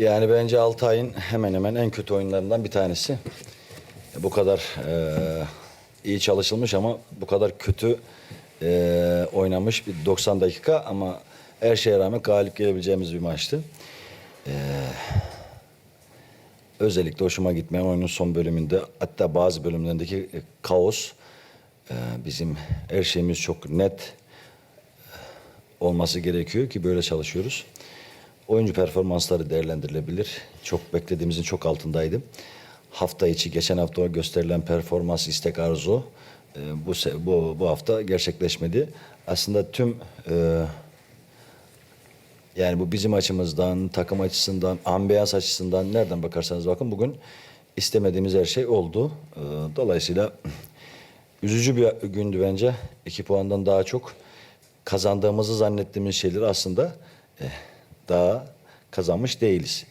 Yani bence Altay'ın hemen hemen en kötü oyunlarından bir tanesi. Bu kadar e, iyi çalışılmış ama bu kadar kötü e, oynamış bir 90 dakika ama her şeye rağmen galip gelebileceğimiz bir maçtı. E, özellikle hoşuma gitmeyen oyunun son bölümünde hatta bazı bölümlerindeki e, kaos e, bizim her şeyimiz çok net olması gerekiyor ki böyle çalışıyoruz. Oyuncu performansları değerlendirilebilir. Çok beklediğimizin çok altındaydı. Hafta içi geçen hafta gösterilen performans istek arzu e, bu bu bu hafta gerçekleşmedi. Aslında tüm e, yani bu bizim açımızdan, takım açısından, ambiyans açısından nereden bakarsanız bakın bugün istemediğimiz her şey oldu. E, dolayısıyla üzücü bir gündü bence. İki puandan daha çok kazandığımızı zannettiğimiz şeyleri aslında eh, daha kazanmış değiliz.